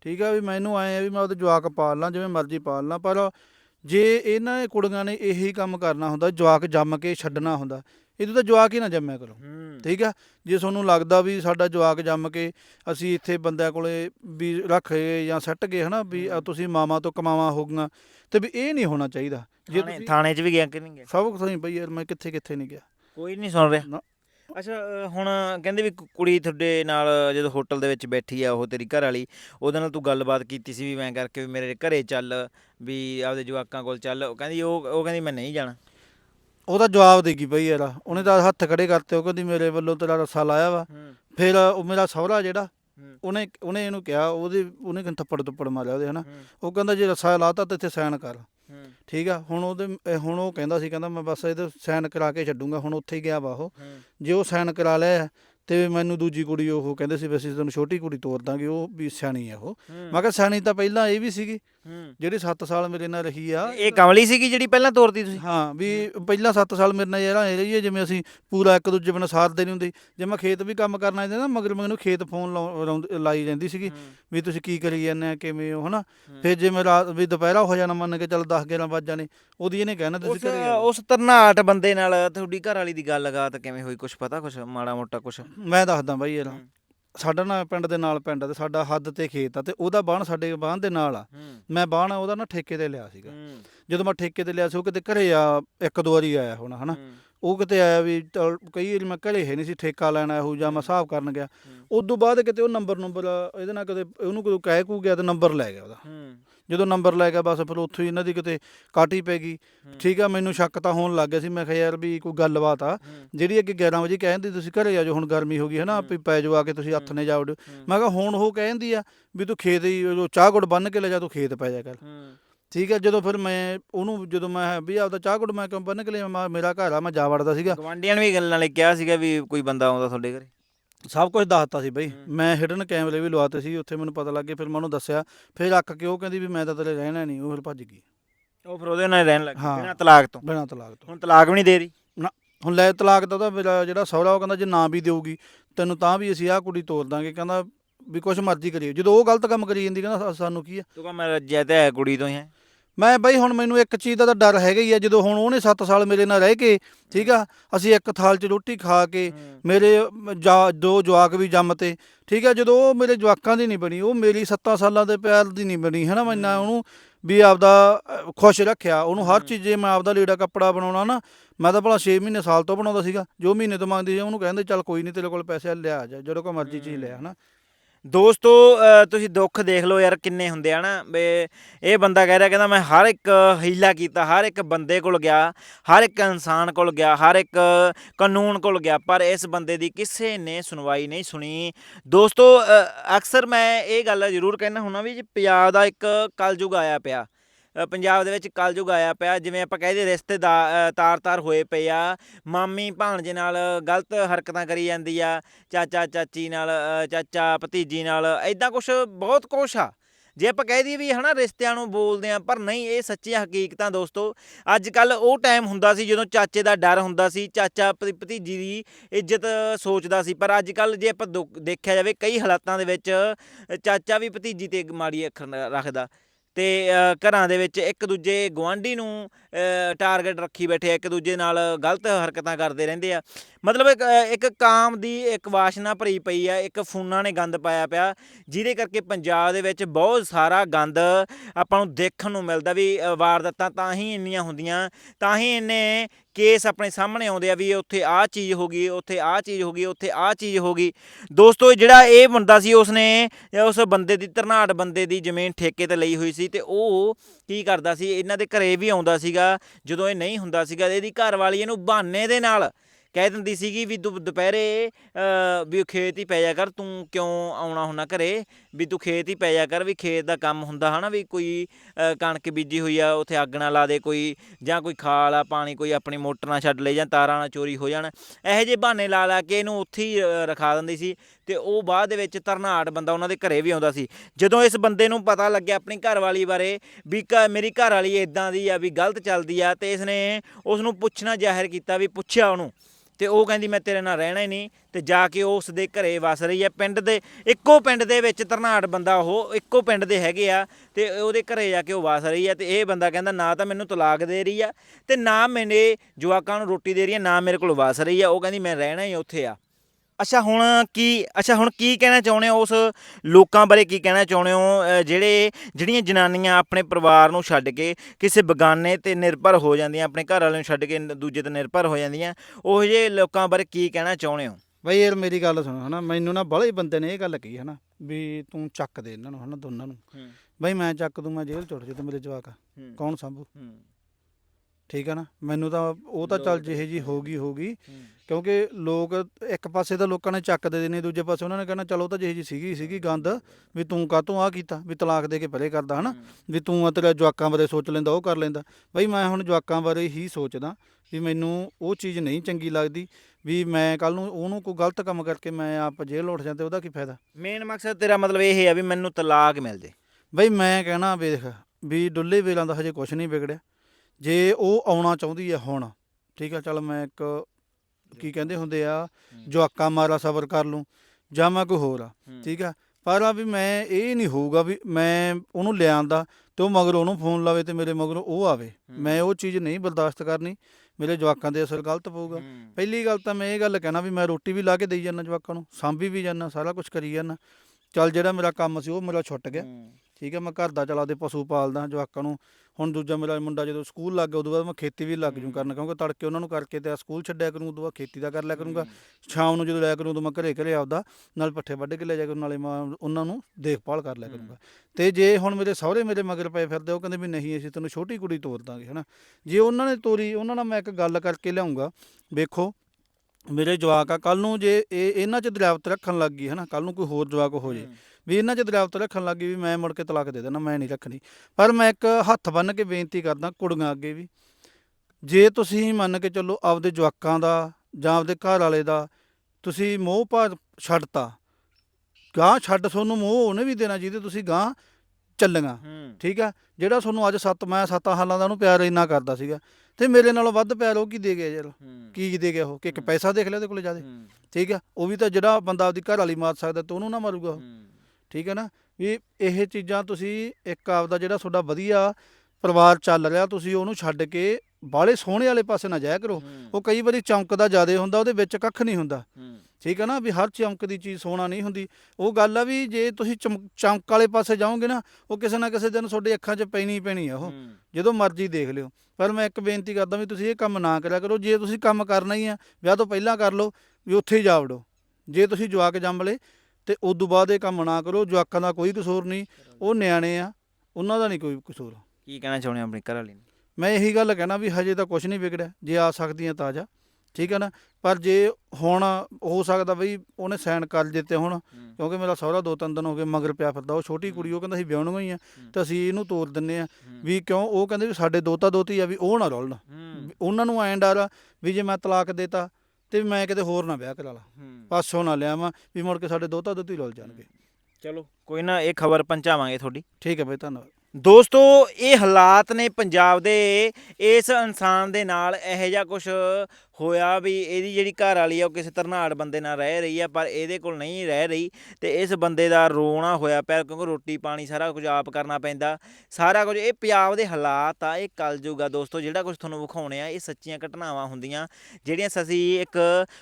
ਠੀਕ ਆ ਵੀ ਮੈਨੂੰ ਆਏ ਆ ਵੀ ਮੈਂ ਉਹਦੇ ਜਵਾਕ ਪਾਲ ਲਾਂ ਜਿਵੇਂ ਮਰਜ਼ੀ ਪਾਲ ਲਾਂ ਪਰ ਜੇ ਇਹਨਾਂ ਕੁੜੀਆਂ ਨੇ ਇਹੀ ਕੰਮ ਕਰਨਾ ਹੁੰਦਾ ਜਵਾਕ ਜੰਮ ਕੇ ਛੱਡਣਾ ਹੁੰਦਾ ਇਹਦੋਂ ਤਾਂ ਜਵਾਕ ਹੀ ਨਾ ਜੰਮਿਆ ਕਰੋ। ਠੀਕ ਆ? ਜੇ ਤੁਹਾਨੂੰ ਲੱਗਦਾ ਵੀ ਸਾਡਾ ਜਵਾਕ ਜੰਮ ਕੇ ਅਸੀਂ ਇੱਥੇ ਬੰਦਿਆਂ ਕੋਲੇ ਵੀ ਰੱਖ ਗਏ ਜਾਂ ਸੱਟ ਗਏ ਹਨਾ ਵੀ ਤੁਸੀਂ ਮਾਮਾ ਤੋਂ ਕਮਾਵਾ ਹੋ ਗਈਆਂ ਤੇ ਵੀ ਇਹ ਨਹੀਂ ਹੋਣਾ ਚਾਹੀਦਾ। ਜੇ ਥਾਣੇ ਤੁਸੀਂ ਥਾਣੇ 'ਚ ਵੀ ਗਿਆ ਕਿ ਨਹੀਂ ਗਿਆ? ਸਭ ਕੁਝ ਨਹੀਂ ਬਈ ਯਾਰ ਮੈਂ ਕਿੱਥੇ ਕਿੱਥੇ ਨਹੀਂ ਗਿਆ। ਕੋਈ ਨਹੀਂ ਸੁਣ ਰਿਹਾ। ਨਾ। ਅੱਛਾ ਅ, ਹੁਣ ਕਹਿੰਦੇ ਵੀ ਕੁ- ਕੁੜੀ ਤੁਹਾਡੇ ਨਾਲ ਜਦੋਂ ਹੋਟਲ ਦੇ ਵਿੱਚ ਬੈਠੀ ਆ ਉਹ ਤੇਰੀ ਘਰ ਵਾਲੀ ਉਹਦੇ ਨਾਲ ਤੂੰ ਗੱਲਬਾਤ ਕੀਤੀ ਸੀ ਵੀ ਮੈਂ ਕਰਕੇ ਵੀ ਮੇਰੇ ਘਰੇ ਚੱਲ ਵੀ ਆਪਦੇ ਜਵਾਕਾਂ ਕੋਲ ਚੱਲ। ਉਹ ਕਹਿੰਦੀ ਉਹ ਉਹ ਕਹਿੰਦੀ ਮੈਂ ਨਹੀਂ ਜਾਣਾ। ਉਹਦਾ ਜਵਾਬ ਦੇਗੀ ਬਈ ਯਾਰ ਉਹਨੇ ਤਾਂ ਹੱਥ ਖੜੇ ਕਰਤੇ ਉਹ ਕਹਿੰਦੀ ਮੇਰੇ ਵੱਲੋਂ ਤੇਰਾ ਰੱਸਾ ਲਾਇਆ ਵਾ। ਫਿਰ ਉਹ ਮੇਰਾ ਸਹੁਰਾ ਜਿਹੜਾ ਉਹਨੇ ਉਹਨੇ ਇਹਨੂੰ ਕਿਹਾ ਉਹਦੇ ਉਹਨੇ ਕਿਨ ਥੱਪੜ ਥੱਪੜ ਮਾਰਿਆ ਉਹਦੇ ਹਨਾ। ਉਹ ਕਹਿੰਦਾ ਜੇ ਰੱਸਾ ਲਾਤਾ ਤੇ ਇੱਥੇ ਸਾਈਨ ਕਰ। ਠੀਕ ਆ ਹੁਣ ਉਹਦੇ ਇਹ ਹੁਣ ਉਹ ਕਹਿੰਦਾ ਸੀ ਕਹਿੰਦਾ ਮੈਂ ਬਸ ਇਹਦੇ ਸਾਈਨ ਕਰਾ ਕੇ ਛੱਡੂੰਗਾ ਹੁਣ ਉੱਥੇ ਹੀ ਗਿਆ ਵਾ ਉਹ। ਜੇ ਉਹ ਸਾਈਨ ਕਰਾ ਲਿਆ ਤੇ ਮੈਨੂੰ ਦੂਜੀ ਕੁੜੀ ਉਹ ਕਹਿੰਦੇ ਸੀ ਵੀ ਅਸੀਂ ਤੈਨੂੰ ਛੋਟੀ ਕੁੜੀ ਤੋਰ ਦਾਂਗੇ ਉਹ ਵੀ ਸਿਆਣੀ ਆ ਉਹ। ਮੈਂ ਕਿਹਾ ਸਿਆਣੀ ਤਾਂ ਪਹਿਲਾਂ ਇਹ ਵੀ ਸੀਗੀ ਜਿਹੜੀ 7 ਸਾਲ ਮੇਰੇ ਨਾਲ ਰਹੀ ਆ। ਇਹ ਕਮਲੀ ਸੀਗੀ ਜਿਹੜੀ ਪਹਿਲਾਂ ਤੋਰਦੀ ਤੁਸੀਂ? ਹਾਂ ਵੀ ਪਹਿਲਾਂ 7 ਸਾਲ ਮੇਰੇ ਨਾਲ ਐ ਰਹੀਏ ਜਿਵੇਂ ਅਸੀਂ ਪੂਰਾ ਇੱਕ ਦੂਜੇ ਬਿਨਾਂ ਸਾਥਦੇ ਨਹੀਂ ਹੁੰਦੇ। ਜੇ ਮੈਂ ਖੇਤ ਵੀ ਕੰਮ ਕਰਨਾ ਜਾਂਦਾ ਨਾ ਮਗਰ ਮੈਨੂੰ ਖੇਤ ਫੋਨ ਲਾਈ ਜਾਂਦੀ ਸੀਗੀ ਵੀ ਤੁਸੀਂ ਕੀ ਕਰੀ ਜਾਂਦੇ ਆ ਕਿਵੇਂ ਹੋ ਹਨਾ? ਫਿਰ ਜੇ ਮੈਂ ਰਾਤ ਵੀ ਦੁਪਹਿਰਾ ਹੋ ਜਾਣਾ ਮੰਨ ਕੇ ਚੱਲ 10 11 ਵੱਜ ਜਾਣੇ ਉਹਦੀ ਇਹਨੇ ਕਹਿਣਾ ਤੁਸੀਂ ਆ ਉਸ ਤਰਨਾਟ ਬੰਦੇ ਨਾਲ ਤੁਹਾਡੀ ਘਰ ਵਾਲੀ ਦੀ ਗੱਲਬਾਤ ਕਿਵੇਂ ਹੋਈ? ਕੁਝ ਪਤਾ ਕੁਝ ਮਾੜਾ ਮੋਟਾ ਕੁਝ ਮੈਂ ਦੱਸਦਾ ਬਾਈ ਯਾਰ ਸਾਡਾ ਨਾ ਪਿੰਡ ਦੇ ਨਾਲ ਪਿੰਡ ਆ ਤੇ ਸਾਡਾ ਹੱਦ ਤੇ ਖੇਤ ਆ ਤੇ ਉਹਦਾ ਬਾਣ ਸਾਡੇ ਬਾਣ ਦੇ ਨਾਲ ਆ। ਮੈਂ ਬਾਣ ਉਹਦਾ ਨਾ ਠੇਕੇ ਤੇ ਲਿਆ ਸੀਗਾ। ਜਦੋਂ ਮੈਂ ਠੇਕੇ ਤੇ ਲਿਆ ਸੀ ਉਹ ਕਿਤੇ ਘਰੇ ਆ ਇੱਕ ਦੋ ਵਾਰੀ ਆਇਆ ਹੁਣ ਹਨਾ? ਉਹ ਕਿਤੇ ਆਇਆ ਵੀ ਚੱਲ ਕਈ ਵਾਰੀ ਮੈਂ ਘਰੇ ਹੈ ਨਹੀਂ ਸੀ ਠੇਕਾ ਲੈਣ ਆਇਆ ਹੋ ਜਾਂ ਮੈਂ ਹਿਸਾਬ ਕਰਨ ਗਿਆ। ਉਸ ਤੋਂ ਬਾਅਦ ਕਿਤੇ ਉਹ ਨੰਬਰ ਨੰਬਰ ਇਹਦੇ ਨਾਲ ਕਿਤੇ ਉਹਨੂੰ ਕੋਈ ਕਹਿ ਕੂ ਗਿਆ ਤੇ ਨੰਬਰ ਲੈ ਗਿਆ ਉਹਦਾ। ਜਦੋਂ ਨੰਬਰ ਲੈ ਗਿਆ ਬਸ ਫਿਰ ਉੱਥੋਂ ਹੀ ਇਹਨਾਂ ਦੀ ਕਿਤੇ ਕਾਟੀ ਪੈ ਗਈ। ਠੀਕ ਆ ਮੈਨੂੰ ਸ਼ੱਕ ਤਾਂ ਹੋਣ ਲੱਗ ਗਿਆ ਸੀ। ਮੈਂ ਕਿਹਾ ਯਾਰ ਵੀ ਕੋਈ ਗੱਲਬਾਤ ਆ। ਜਿਹੜੀ ਅੱਗੇ 11 ਵਜੇ ਕਹਿੰਦੀ ਤੁਸੀਂ ਘਰੇ ਆ ਜਾਓ ਹੁਣ ਗਰਮੀ ਹੋ ਗਈ ਹੈ। ਨਾ ਵੀ ਪੈ ਜਾਓ ਆ ਕੇ ਤੁਸੀਂ ਹੱਥ ਨੇ ਜਾਵੜੋ ਮੈਂ ਕਿਹਾ ਹੁਣ ਉਹ ਕਹਿੰਦੀ ਆ ਵੀ ਤੂੰ ਖੇਤ ਹੀ ਉਹ ਚਾਹ ਗੁੜ ਬੰਨ ਕੇ ਲੈ ਜਾ ਤੂੰ ਖੇਤ ਪੈ ਜਾ ਕਰ। ਠੀਕ ਹੈ ਜਦੋਂ ਫਿਰ ਮੈਂ ਉਹਨੂੰ ਜਦੋਂ ਮੈਂ ਵੀ ਆਪਦਾ ਚਾਹ ਗੁੜ ਮੈਂ ਕਿਉਂ ਬੰਨ ਕੇ ਲਿਆ ਮੇਰਾ ਘਰ ਆ ਮੈਂ ਜਾ ਵੜਦਾ ਸੀਗਾ। ਗਵਾਂਡੀਆਂ ਨੇ ਵੀ ਗੱਲ ਨਾਲੇ ਕਿਹਾ ਸੀਗਾ ਵੀ ਕੋਈ ਬੰਦਾ ਆਉਂਦਾ ਤੁਹਾਡੇ ਘਰੇ। ਸਭ ਕੁਝ ਦੱਸਤਾ ਸੀ ਬਈ। ਮੈਂ ਹਿਡਨ ਕੈਮਰੇ ਵੀ ਲਵਾਤੇ ਸੀ ਉੱਥੇ ਮੈਨੂੰ ਪਤਾ ਲੱਗ ਗਿਆ ਫਿਰ ਮੈਂ ਉਹਨੂੰ ਦੱਸਿਆ। ਫਿਰ ਅੱਕ ਕੇ ਉਹ ਕਹਿੰਦੀ ਵੀ ਮੈਂ ਤਾਂ ਤੇਰੇ ਰਹਿਣਾ ਨਹੀਂ ਉਹ ਫਿਰ ਭੱਜ ਗਈ। ਉਹ ਫਿਰ ਉਹਦੇ ਨਾਲ ਰਹਿਣ ਲੱਗ ਗਈ। ਬਿਨਾਂ ਤਲਾਕ ਤੋਂ। ਬਿਨਾਂ ਤਲਾਕ ਤੋਂ। ਹੁਣ ਤਲਾਕ ਵੀ ਨਹੀਂ ਦੇ ਰਹੀ। ਹੁਣ ਲੈ ਤਲਾਕ ਤਾਂ ਉਹਦਾ ਜਿਹੜਾ ਸਹੁਰਾ ਉਹ ਕਹਿੰਦਾ ਜੇ ਨਾ ਵੀ ਦੇਊਗੀ ਤੈਨੂੰ ਤਾਂ ਵੀ ਅਸੀਂ ਆਹ ਕੁੜੀ ਤੋਰ ਦਾਂਗੇ ਕਹਿੰਦਾ ਵੀ ਕੁਛ ਮਰਜ਼ੀ ਕਰੀਏ। ਜਦੋਂ ਉਹ ਗਲਤ ਕੰਮ ਕਰੀ ਜਾਂਦੀ ਕਹਿੰਦਾ ਸਾਨੂੰ ਕੀ ਆ? ਤੂੰ ਕਹ ਮੈਂ ਰੱਜਿਆ ਤੇ ਹੈ ਕੁੜੀ ਤੋਂ ਹੀ ਹੈ। ਮੈਂ ਬਈ ਹੁਣ ਮੈਨੂੰ ਇੱਕ ਚੀਜ਼ ਦਾ ਤਾਂ ਡਰ ਹੈਗਾ ਹੀ ਆ ਜਦੋਂ ਹੁਣ ਉਹਨੇ 7 ਸਾਲ ਮੇਰੇ ਨਾਲ ਰਹਿ ਕੇ ਠੀਕ ਆ ਅਸੀਂ ਇੱਕ ਥਾਲ 'ਚ ਰੋਟੀ ਖਾ ਕੇ ਮੇਰੇ ਜਾ ਦੋ ਜਵਾਕ ਵੀ ਜੰਮ ਤੇ ਠੀਕ ਆ ਜਦੋਂ ਉਹ ਮੇਰੇ ਜਵਾਕਾਂ ਦੀ ਨਹੀਂ ਬਣੀ ਉਹ ਮੇਰੀ 7 ਸਾਲਾਂ ਦੇ ਪਿਆਰ ਦੀ ਨਹੀਂ ਬਣੀ ਹੈ ਨਾ ਮੈਂ ਇੰਨਾ ਉਹਨੂੰ ਵੀ ਆਪਦਾ ਖੁਸ਼ ਰੱਖਿਆ ਉਹਨੂੰ ਹਰ। ਚੀਜ਼ ਜੇ ਮੈਂ ਆਪਦਾ ਲੀੜਾ ਕੱਪੜਾ ਬਣਾਉਣਾ ਨਾ ਮੈਂ ਤਾਂ ਭਲਾ 6 ਮਹੀਨੇ ਸਾਲ ਤੋਂ ਬਣਾਉਂਦਾ ਸੀਗਾ ਜੋ ਮਹੀਨੇ ਤੋਂ ਮੰਗਦੀ ਸੀ ਉਹਨੂੰ ਕਹਿੰਦੇ ਚੱਲ ਕੋਈ ਨਹੀਂ ਤੇਰੇ ਕੋਲ ਪੈਸੇ ਲਿਆ ਜਾ ਜਦੋਂ ਕੋ ਮਰਜ਼ੀ ਚੀਜ਼ ਲੈ ਹਨਾ। ਦੋਸਤੋ ਤੁਸੀਂ ਦੁੱਖ ਦੇਖ ਲਓ ਯਾਰ ਕਿੰਨੇ ਹੁੰਦੇ ਆ ਨਾ ਵੀ ਇਹ ਬੰਦਾ ਕਹਿ ਰਿਹਾ ਕਹਿੰਦਾ ਮੈਂ ਹਰ ਇੱਕ ਹੀਲਾ ਕੀਤਾ, ਹਰ ਇੱਕ ਬੰਦੇ ਕੋਲ ਗਿਆ, ਹਰ ਇੱਕ ਇਨਸਾਨ ਕੋਲ ਗਿਆ, ਹਰ ਇੱਕ ਕਾਨੂੰਨ ਕੋਲ ਗਿਆ, ਪਰ ਇਸ ਬੰਦੇ ਦੀ ਕਿਸੇ ਨੇ ਸੁਣਵਾਈ ਨਹੀਂ ਸੁਣੀ। ਦੋਸਤੋ ਅਕਸਰ ਮੈਂ ਇਹ ਗੱਲ ਜ਼ਰੂਰ ਕਹਿਣਾ ਹੁੰਦਾ ਵੀ ਜੀ ਪੰਜਾਬ ਦਾ ਇੱਕ ਕਲਯੁਗ ਆਇਆ ਪਿਆ। ਪੰਜਾਬ ਦੇ ਵਿੱਚ ਕਲਯੁਗ ਆਇਆ ਪਿਆ, ਜਿਵੇਂ ਆਪਾਂ ਕਹਿੰਦੇ ਰਿਸ਼ਤੇਦਾਰ ਤਾਰ-ਤਾਰ ਹੋਏ ਪਏ ਆ, ਮਾਮੀ ਭਾਣਜੇ ਨਾਲ ਗਲਤ ਹਰਕਤਾਂ ਕਰੀ ਜਾਂਦੀ ਆ, ਚਾਚਾ, ਚਾਚੀ ਨਾਲ ਚਾਚਾ ਭਤੀਜੀ ਨਾਲ ਐਦਾਂ ਕੁਝ ਬਹੁਤ ਕੁਛ ਆ। ਜੇ ਆਪਾਂ ਕਹਿ ਦਈਏ ਵੀ ਹਨਾ ਰਿਸ਼ਤਿਆਂ ਨੂੰ ਬੋਲਦੇ ਆ, ਪਰ ਨਹੀਂ, ਇਹ ਸੱਚੀਆਂ ਹਕੀਕਤਾਂ ਦੋਸਤੋ ਅੱਜ ਕੱਲ ਉਹ ਟਾਈਮ ਹੁੰਦਾ ਸੀ ਜਦੋਂ ਚਾਚੇ ਦਾ ਡਰ ਹੁੰਦਾ ਸੀ, ਚਾਚਾ ਭਤੀ- ਭਤੀਜੀ ਦੀ ਇੱਜ਼ਤ ਸੋਚਦਾ ਸੀ, ਪਰ ਅੱਜ ਕੱਲ ਜੇ ਆਪਾਂ ਦੁ- ਦੇਖਿਆ ਜਾਵੇ, ਕਈ ਹਾਲਾਤਾਂ ਦੇ ਵਿੱਚ ਚਾਚਾ ਵੀ ਭਤੀਜੀ ਤੇ ਮਾੜੀ ਅੱਖ ਰੱਖਦਾ। ਤੇ ਘਰਾਂ ਦੇ ਵਿੱਚ ਇੱਕ ਦੂਜੇ ਗਵਾਂਢੀ ਨੂੰ ਟਾਰਗੇਟ ਰੱਖੀ ਬੈਠੇ ਆ, ਇੱਕ ਦੂਜੇ ਨਾਲ ਗਲਤ ਹਰਕਤਾਂ ਕਰਦੇ ਰਹਿੰਦੇ ਆ। ਮਤਲਬ ਇੱਕ ਇੱਕ ਕਾਮ ਦੀ ਇੱਕ ਵਾਸ਼ਨਾ ਭਰੀ ਪਈ ਆ, ਇੱਕ ਫੋਨਾਂ ਨੇ ਗੰਦ ਪਾਇਆ ਪਿਆ, ਜਿਹਦੇ ਕਰਕੇ ਪੰਜਾਬ ਦੇ ਵਿੱਚ ਬਹੁਤ ਸਾਰਾ ਗੰਦ ਆਪਾਂ ਨੂੰ ਦੇਖਣ ਨੂੰ ਮਿਲਦਾ ਵੀ ਵਾਰਦਾਤਾਂ ਤਾਂ ਹੀ ਇੰਨੀਆਂ ਹੁੰਦੀਆਂ, ਤਾਂ ਹੀ ਇੰਨੇ ਕੇਸ ਆਪਣੇ ਸਾਹਮਣੇ ਆਉਂਦੇ ਆ ਵੀ ਉੱਥੇ ਆਹ ਚੀਜ਼ ਹੋ ਗਈ, ਉੱਥੇ ਆਹ ਚੀਜ਼ ਹੋ ਗਈ, ਉੱਥੇ ਆਹ ਚੀਜ਼ ਹੋ ਗਈ। ਦੋਸਤੋ ਜਿਹੜਾ ਇਹ ਬੰਦਾ ਸੀ, ਉਸਨੇ ਉਸ ਬੰਦੇ ਦੀ ਧਰਨਾਟ ਬੰਦੇ ਦੀ ਜ਼ਮੀਨ ਠੇਕੇ ਤੇ ਲਈ ਹੋਈ ਸੀ ਤੇ ਉਹ ਕੀ ਕਰਦਾ ਸੀ, ਇਹਨਾਂ ਦੇ ਘਰੇ ਵੀ ਆਉਂਦਾ ਸੀਗਾ, ਜਦੋਂ ਇਹ ਨਹੀਂ ਹੁੰਦਾ ਸੀਗਾ, ਇਹਦੀ ਘਰ ਵਾਲੀ ਇਹਨੂੰ ਬਹਾਨੇ ਦੇ ਨਾਲ ਕਹਿ ਦਿੰਦੀ ਸੀਗੀ ਵੀ ਤੂੰ ਦੁਪਹਿਰੇ ਵੀ ਖੇਤ ਹੀ ਪੈ ਜਾ ਕਰ, ਤੂੰ ਕਿਉਂ ਆਉਣਾ ਹੁੰਦਾ ਘਰੇ? ਵੀ ਤੂੰ ਖੇਤ ਹੀ ਪੈ ਜਾ ਕਰ, ਵੀ ਖੇਤ ਦਾ ਕੰਮ ਹੁੰਦਾ ਹਨਾ, ਵੀ ਕੋਈ ਕਣਕ ਬੀਜੀ ਹੋਈ ਆ, ਉੱਥੇ ਅੱਗ ਨਾ ਲਾ ਦੇ ਕੋਈ, ਜਾਂ ਕੋਈ ਖਾਲ ਆ, ਪਾਣੀ ਕੋਈ ਆਪਣੀ ਮੋਟਰ ਨਾਲ ਛੱਡ ਲੈ ਜਾਂ ਤਾਰਾਂ ਨਾਲ ਚੋਰੀ ਹੋ ਜਾਣ। ਇਹੋ ਜਿਹੇ ਬਹਾਨੇ ਲਾ ਲਾ ਕੇ ਇਹਨੂੰ ਉੱਥੇ ਹੀ ਰਖਾ ਦਿੰਦੀ ਸੀ ਤੇ ਉਹ ਬਾਅਦ ਦੇ ਵਿੱਚ ਧਰਨਾਟ ਬੰਦਾ ਉਹਨਾਂ ਦੇ ਘਰੇ ਵੀ ਆਉਂਦਾ ਸੀ। ਜਦੋਂ ਇਸ ਬੰਦੇ ਨੂੰ ਪਤਾ ਲੱਗਿਆ ਆਪਣੀ ਘਰਵਾਲੀ ਬਾਰੇ ਵੀ ਘ- ਮੇਰੀ ਘਰਵਾਲੀ ਇਦਾਂ ਦੀ ਆ, ਵੀ ਗਲਤ ਚੱਲਦੀ ਆ ਤੇ ਇਸਨੇ ਉਸ ਨੂੰ ਪੁੱਛਣਾ ਜ਼ਾਹਿਰ ਕੀਤਾ ਵੀ ਪੁੱਛਿਆ ਉਹਨੂੰ। ਤੇ ਉਹ ਕਹਿੰਦੀ, ਮੈਂ ਤੇਰੇ ਨਾਲ ਰਹਿਣਾ ਹੀ ਨਹੀਂ। ਤੇ ਜਾ ਕੇ ਉਸ ਦੇ ਘਰੇ ਵਸ ਰਹੀ ਹੈ। ਪਿੰਡ ਦੇ, ਇੱਕੋ ਪਿੰਡ ਦੇ ਵਿੱਚ ਧਰਨਾਟ ਬੰਦਾ ਉਹ, ਇੱਕੋ ਪਿੰਡ ਦੇ ਹੈਗੇ ਆ ਤੇ ਉਹਦੇ ਘਰੇ ਜਾ ਕੇ ਉਹ ਵਸ ਰਹੀ ਹੈ ਤੇ ਇਹ ਬੰਦਾ ਕਹਿੰਦਾ, ਨਾ ਤਾਂ ਮੈਨੂੰ ਤਲਾਕ ਦੇ ਰਹੀ ਆ ਤੇ ਨਾ ਮੇਰੇ ਜਵਾਕਾਂ ਨੂੰ ਰੋਟੀ ਦੇ ਰਹੀ ਆ, ਨਾ ਮੇਰੇ ਕੋਲ ਵਸ ਰਹੀ ਆ। ਉਹ ਕਹਿੰਦੀ, ਮੈਂ ਰਹਿਣਾ ਹੀ ਉੱਥੇ ਆ। ਅੱਛਾ ਹੁਣ ਕੀ ਅੱਛਾ ਹੁਣ ਕੀ ਕਹਿਣਾ ਚਾਹੁੰਦੇ ਹੋ? ਉਸ ਲੋਕਾਂ ਬਾਰੇ ਕੀ ਕਹਿਣਾ ਚਾਹੁੰਦੇ ਹੋ? ਜਿਹੜੇ ਜਿਹੜੀਆਂ ਜਨਾਨੀਆਂ ਆਪਣੇ ਪਰਿਵਾਰ ਨੂੰ ਛੱਡ ਕੇ ਕਿਸੇ ਬਗਾਨੇ ਤੇ ਨਿਰਭਰ ਹੋ ਜਾਂਦੀਆਂ ਆਪਣੇ ਘਰ ਵਾਲਿਆਂ ਨੂੰ ਛੱਡ ਕੇ ਦੂਜੇ ਤੇ ਨਿਰਭਰ ਹੋ ਜਾਂਦੀਆਂ ਉਹ ਜਿਹੇ ਲੋਕਾਂ ਬਾਰੇ ਕੀ ਕਹਿਣਾ ਚਾਹੁੰਦੇ ਹੋ? ਬਈ ਯਾਰ ਮੇਰੀ ਗੱਲ ਸੁਣ ਹਨਾ? ਮੈਨੂੰ ਨਾ ਬੜੇ ਬੰਦੇ ਨੇ ਇਹ ਗੱਲ ਕਹੀ ਹਨਾ? ਵੀ ਤੂੰ ਚੱਕ ਦੇ ਇਹਨਾਂ ਨੂੰ ਹਨਾ? ਦੋਨਾਂ ਨੂੰ। ਬਈ ਮੈਂ ਚੱਕ ਦੂੰ ਮੈਂ ਜੇਲ੍ਹ ਚੁੱਟ ਜਦੋਂ ਮੇਰੇ ਜਵਾਕ ਕੌਣ ਸੰਭੂ? ਠੀਕ ਆ ਨਾ? ਮੈਨੂੰ ਤਾਂ ਉਹ ਤਾਂ ਚੱਲ ਜਿਹੇ ਜੀ ਹੋਗੀ ਹੋਗੀ ਕਿਉਂਕਿ ਲੋਕ ਇੱਕ ਪਾਸੇ ਤਾਂ ਲੋਕਾਂ ਨੇ ਚੱਕ ਦੇ ਦੇਣੇ ਦੂਜੇ ਪਾਸੇ ਉਹਨਾਂ ਨੇ ਕਹਿਣਾ ਚਲੋ ਤਾਂ ਜਿਹੇ ਜੀ ਸੀਗੀ ਸੀਗੀ ਗੰਦ ਵੀ ਤੂੰ ਕਾਹਤੋਂ ਆ ਕੀਤਾ? ਵੀ ਤਲਾਕ ਦੇ ਕੇ ਪਰੇ ਕਰਦਾ ਹਨਾ? ਵੀ ਤੂੰ ਆ ਤੇਰਾ ਜਵਾਕਾਂ ਬਾਰੇ ਸੋਚ ਲੈਂਦਾ ਉਹ ਕਰ ਲੈਂਦਾ। ਬਈ ਮੈਂ ਹੁਣ ਜਵਾਕਾਂ ਬਾਰੇ ਹੀ ਸੋਚਦਾ ਵੀ ਮੈਨੂੰ ਉਹ ਚੀਜ਼ ਨਹੀਂ ਚੰਗੀ ਲੱਗਦੀ ਵੀ ਮੈਂ ਕੱਲ ਨੂੰ ਉਹਨੂੰ ਕੋਈ ਗਲਤ ਕੰਮ ਕਰਕੇ ਮੈਂ ਆਪ ਜੇਲ੍ਹ ਉੱਠ ਜਾਂ ਤੇ ਉਹਦਾ ਕੀ ਫਾਇਦਾ? ਮੇਨ ਮਕਸਦ ਤੇਰਾ ਮਤਲਬ ਇਹ ਹੈ ਵੀ ਮੈਨੂੰ ਤਲਾਕ ਮਿਲ ਜੇ। ਬਈ ਮੈਂ ਕਹਿਣਾ ਵੇਖ ਵੀ ਡੁੱਲੇ ਵੇਲਾਂ ਦਾ ਹਜੇ ਕੁਝ ਨਹੀਂ ਵਿਗੜਿਆ। ਜੇ ਉਹ ਆਉਣਾ ਚਾਹੁੰਦੀ ਹੈ ਹੁਣ ਠੀਕ ਆ ਚੱਲ ਮੈਂ ਇੱਕ ਕੀ ਕਹਿੰਦੇ ਹੁੰਦੇ ਆ ਜਵਾਕਾਂ ਮਾਰਾ ਸਬਰ ਕਰ ਲੂੰ ਜਾਂ ਮੈਂ ਕੋਈ ਹੋਰ ਆ ਠੀਕ ਆ। ਪਰ ਆ ਵੀ ਮੈਂ ਇਹ ਨਹੀਂ ਹੋਊਗਾ ਵੀ ਮੈਂ ਉਹਨੂੰ ਲਿਆਂਦਾ ਤੇ ਉਹ ਮਗਰ ਉਹਨੂੰ ਫੋਨ ਲਾਵੇ ਤੇ ਮੇਰੇ ਮਗਰ ਉਹ ਆਵੇ। ਮੈਂ ਉਹ ਚੀਜ਼ ਨਹੀਂ ਬਰਦਾਸ਼ਤ ਕਰਨੀ ਮੇਰੇ ਜਵਾਕਾਂ ਦੇ ਅਸਰ ਗਲਤ ਪਊਗਾ। ਪਹਿਲੀ ਗੱਲ ਤਾਂ ਮੈਂ ਇਹ ਗੱਲ ਕਹਿਣਾ ਵੀ ਮੈਂ ਰੋਟੀ ਵੀ ਲਾ ਕੇ ਦੇਈ ਜਾਂਦਾ ਜਵਾਕਾਂ ਨੂੰ ਸਾਂਭੀ ਵੀ ਜਾਂਦਾ ਸਾਰਾ ਕੁਝ ਕਰੀ ਜਾਂਦਾ। ਚੱਲ ਜਿਹੜਾ ਮੇਰਾ ਕੰਮ ਸੀ ਉਹ ਮੇਰਾ ਛੁੱਟ ਗਿਆ ਠੀਕ ਹੈ ਮੈਂ ਘਰ ਦਾ ਚਲਾ ਦੇ ਪਸ਼ੂ ਪਾਲਦਾ ਜਵਾਕਾਂ ਨੂੰ ਹੁਣ ਦੂਜਾ ਮੇਰਾ ਮੁੰਡਾ ਜਦੋਂ ਸਕੂਲ ਲੱਗ ਗਿਆ ਉਦੋਂ ਬਾਅਦ ਮੈਂ ਖੇਤੀ ਵੀ ਲੱਗ ਜੂ ਕਰਨ ਕਿਉਂਕਿ ਤੜਕੇ ਉਹਨਾਂ ਨੂੰ ਕਰਕੇ ਤੇ ਸਕੂਲ ਛੱਡਿਆ ਕਰੂੰ ਉਦੋਂ ਬਾਅਦ ਖੇਤੀ ਦਾ ਕਰ ਲਿਆ ਕਰੂੰਗਾ। ਸ਼ਾਮ ਨੂੰ ਜਦੋਂ ਲਿਆ ਕਰੂੰ ਉਦੋਂ ਮੈਂ ਘਰੇ ਘਰੇ ਆਪਦਾ ਨਾਲ ਪੱਠੇ ਵੱਢ ਕੇ ਲੈ ਜਾ ਕਰੂੰ ਨਾਲੇ ਮੈਂ ਉਹਨਾਂ ਨੂੰ ਦੇਖਭਾਲ ਕਰ ਲਿਆ ਕਰੂੰਗਾ। ਤੇ ਜੇ ਹੁਣ ਮੇਰੇ ਸਹੁਰੇ ਮੇਰੇ ਮਗਰ ਪਏ ਫਿਰਦੇ ਉਹ ਕਹਿੰਦੇ ਵੀ ਨਹੀਂ ਅਸੀਂ ਤੈਨੂੰ ਛੋਟੀ ਕੁੜੀ ਤੋਰ ਦਾਂਗੇ ਹਨਾ। ਜੇ ਉਹਨਾਂ ਨੇ ਤੋਰੀ ਉਹਨਾਂ ਨਾਲ ਮੈਂ ਇੱਕ ਗੱਲ ਕਰਕੇ ਲਿਆਉਂਗਾ ਵੇਖੋ ਮੇਰੇ ਜਵਾਕ ਆ ਕੱਲ ਨੂੰ ਜੇ ਇਹ ਇਹਨਾਂ 'ਚ ਦਰਿਆਵਤ ਰੱਖਣ ਲੱਗ ਗਈ ਹਨਾ ਕੱਲ ਨੂੰ ਕੋਈ ਹੋਰ ਜਵਾਕ ਹੋ ਜੇ ਵੀ ਇਹਨਾਂ 'ਚ ਦਰਿਆਵਤ ਰੱਖਣ ਲੱਗ ਗਈ ਵੀ ਮੈਂ ਮੁੜ ਕੇ ਤਲਾਕ ਦੇ ਦੇਣਾ ਮੈਂ ਨਹੀਂ ਰੱਖਣੀ। ਪਰ ਮੈਂ ਇੱਕ ਹੱਥ ਬੰਨ੍ਹ ਕੇ ਬੇਨਤੀ ਕਰਦਾ ਕੁੜੀਆਂ ਅੱਗੇ ਵੀ ਜੇ ਤੁਸੀਂ ਮੰਨ ਕੇ ਚੱਲੋ ਆਪਦੇ ਜਵਾਕਾਂ ਦਾ ਜਾਂ ਆਪਦੇ ਘਰ ਵਾਲੇ ਦਾ ਤੁਸੀਂ ਮੋਹ ਭਾ ਛੱਡਤਾ ਗਾਂ ਛੱਡ ਤੁਹਾਨੂੰ ਮੋਹ ਉਹਨੇ ਵੀ ਦੇਣਾ ਜਿਹਦੇ ਤੁਸੀਂ ਗਾਂ ਚੱਲੀਆਂ। ਹੂੰ। ਠੀਕ ਆ? ਜਿਹੜਾ ਤੁਹਾਨੂੰ ਅੱਜ ਸੱਤ ਮੈਂ ਸੱਤਾਂ ਹਾਲਾਂ ਦਾ ਉਹਨੂੰ ਪਿਆਰ ਇੰਨਾ ਕਰਦਾ ਸੀਗਾ। ਤੇ ਮੇਰੇ ਨਾਲੋਂ ਵੱਧ ਪਿਆਰ ਉਹ ਕੀ ਦੇ ਗਿਆ ਯਾਰ? ਹੂੰ। ਕੀ ਦੇ ਗਿਆ ਉਹ? ਕਿ ਇੱਕ। ਪੈਸਾ ਦੇਖ ਲਿਆ ਉਹਦੇ ਕੋਲੇ ਜ਼ਿਆਦਾ। ਹੂੰ। ਠੀਕ ਆ? ਉਹ ਵੀ ਤਾਂ ਜਿਹੜਾ ਬੰਦਾ ਆਪਦੀ ਘਰ ਵਾਲੀ ਮਾਰ ਸਕਦਾ ਤੇ ਉਹਨੂੰ ਨਾ ਮਾਰੂਗਾ ਉਹ। ਹੂੰ। ਠੀਕ ਹੈ ਨਾ? ਵੀ ਇਹ ਚੀਜ਼ਾਂ ਤੁਸੀਂ ਇੱਕ ਆਪਦਾ ਜਿਹੜਾ ਤੁਹਾਡਾ ਵਧੀਆ ਪਰਿਵਾਰ ਚੱਲ ਰਿਹਾ ਤੁਸੀਂ ਉਹਨੂੰ ਛੱਡ ਕੇ ਬਾਹਲੇ ਸੋਹਣੇ ਵਾਲੇ ਪਾਸੇ ਨਾ ਜਾਇਆ ਕਰੋ। ਉਹ ਕਈ ਵਾਰੀ ਚਮਕਦਾ ਜ਼ਿਆਦਾ ਹੁੰਦਾ ਉਹਦੇ ਵਿੱਚ ਕੱਖ ਨਹੀਂ ਹੁੰਦਾ। ਹੂੰ। ਠੀਕ ਹੈ ਨਾ ਵੀ ਹਰ ਚਮਕਦੀ ਚੀਜ਼ ਸੋਹਣਾ ਨਹੀਂ ਹੁੰਦੀ। ਉਹ ਗੱਲ ਆ ਵੀ ਜੇ ਤੁਸੀਂ ਚਮਕ ਚਮਕ ਵਾਲੇ ਪਾਸੇ ਜਾਓਗੇ ਨਾ ਉਹ ਕਿਸੇ ਨਾ ਕਿਸੇ ਦਿਨ ਤੁਹਾਡੇ ਅੱਖਾਂ 'ਚ ਪੈਣੀ ਹੀ ਪੈਣੀ ਆ ਉਹ ਜਦੋਂ ਮਰਜ਼ੀ ਦੇਖ ਲਿਓ। ਪਰ ਮੈਂ ਇੱਕ ਬੇਨਤੀ ਕਰਦਾ ਵੀ ਤੁਸੀਂ ਇਹ ਕੰਮ ਨਾ ਕਰਿਆ ਕਰੋ। ਜੇ ਤੁਸੀਂ ਕੰਮ ਕਰਨਾ ਹੀ ਆ ਵਿਆਹ ਤੋਂ ਪਹਿਲਾਂ ਕਰ ਲਓ ਵੀ ਉੱਥੇ ਹੀ ਜਾ ਵੜੋ। ਜੇ ਤੁਸੀਂ ਜਵਾਕ ਜੰਮ ਲਏ ਤੇ ਉਸ ਤੋਂ ਬਾਅਦ ਇਹ ਕੰਮ ਨਾ ਕਰੋ ਜਵਾਕਾਂ ਦਾ ਕੋਈ ਕਸੂਰ ਨਹੀਂ। ਉਹ ਨਿਆਣੇ ਆ ਉਹਨਾਂ ਦਾ ਨਹੀਂ ਕੋਈ ਕਸੂਰ। ਕੀ ਕਹਿਣਾ ਚਾਹੁੰਦੇ ਆਪਣੀ ਘਰ ਵਾਲੀ ਨੂੰ? ਮੈਂ ਇਹੀ ਗੱਲ ਕਹਿਣਾ ਵੀ ਹਜੇ ਤਾਂ ਕੁਝ ਨਹੀਂ ਵਿਗੜਿਆ। ਜੇ ਆ ਸਕਦੀਆਂ ਤਾਂ ਆ ਜਾ। ਠੀਕ ਹੈ ਨਾ? ਪਰ ਜੇ ਹੁਣ ਹੋ ਸਕਦਾ ਬਈ ਉਹਨੇ ਸਾਈਨ ਕਰ ਦਿੱਤੇ ਹੁਣ ਕਿਉਂਕਿ ਮੇਰਾ ਸਹੁਰਾ ਦੋ ਤਿੰਨ ਦਿਨ ਹੋ ਗਏ ਮਗਰ ਪਿਆ ਫਿਰਦਾ ਉਹ ਛੋਟੀ ਕੁੜੀ ਉਹ ਕਹਿੰਦਾ ਸੀ ਵਿਆਹਣੀਆਂ ਹੀ ਆ ਤਾਂ ਅਸੀਂ ਇਹਨੂੰ ਤੋਰ ਦਿੰਨੇ ਆ ਵੀ ਕਿਉਂ? ਉਹ ਕਹਿੰਦੇ ਵੀ ਸਾਡੇ ਦੋਤਾ ਦੋਤੀ ਆ ਵੀ ਉਹ ਨਾ ਰੋਲਣ। ਉਹਨਾਂ ਨੂੰ ਐਂ ਡਰ ਵੀ ਜੇ ਮੈਂ ਤਲਾਕ ਦੇਤਾ ਤੇ ਮੈਂ ਕਿਤੇ ਹੋਰ ਨਾ ਵਿਆਹ ਕਰਾ ਲਾ। ਪਾਸੋਂ ਨਾ ਲਿਆਵਾਂ ਵੀ ਮੁੜ ਕੇ ਸਾਡੇ ਦੋਤਾ ਦੋਤੀ ਰੁੱਲ ਜਾਣਗੇ। ਚਲੋ ਕੋਈ ਨਾ ਇਹ ਖਬਰ ਪਹੁੰਚਾਵਾਂਗੇ ਤੁਹਾਡੀ। ਠੀਕ ਹੈ ਬਈ ਧੰਨਵਾਦ। ਦੋਸਤੋ, ਇਹ ਹਾਲਾਤ ਨੇ ਪੰਜਾਬ ਦੇ। ਇਸ ਇਨਸਾਨ ਦੇ ਨਾਲ ਇਹੋ ਜਿਹਾ ਕੁਝ ਹੋਇਆ ਵੀ ਇਹਦੀ ਜਿਹੜੀ ਘਰ ਵਾਲੀ ਆ, ਉਹ ਕਿਸੇ ਤਰਨਾੜ ਬੰਦੇ ਨਾਲ ਰਹਿ ਰਹੀ ਆ, ਪਰ ਇਹਦੇ ਕੋਲ ਨਹੀਂ ਰਹਿ ਰਹੀ ਤੇ ਇਸ ਬੰਦੇ ਦਾ ਰੋਣਾ ਹੋਇਆ ਪਿਆ ਕਿਉਂਕਿ ਰੋਟੀ ਪਾਣੀ ਸਾਰਾ ਕੁਝ ਆਪ ਕਰਨਾ ਪੈਂਦਾ। ਸਾਰਾ ਕੁਝ, ਇਹ ਪੰਜਾਬ ਦੇ ਹਾਲਾਤ ਆ, ਇਹ ਕਲਯੁਗ ਆ ਦੋਸਤੋ, ਜਿਹੜਾ ਕੁਝ ਤੁਹਾਨੂੰ ਵਿਖਾਉਣੇ ਆ, ਇਹ ਸੱਚੀਆਂ ਘਟਨਾਵਾਂ ਹੁੰਦੀਆਂ, ਜਿਹੜੀਆਂ ਅਸੀਂ ਇੱਕ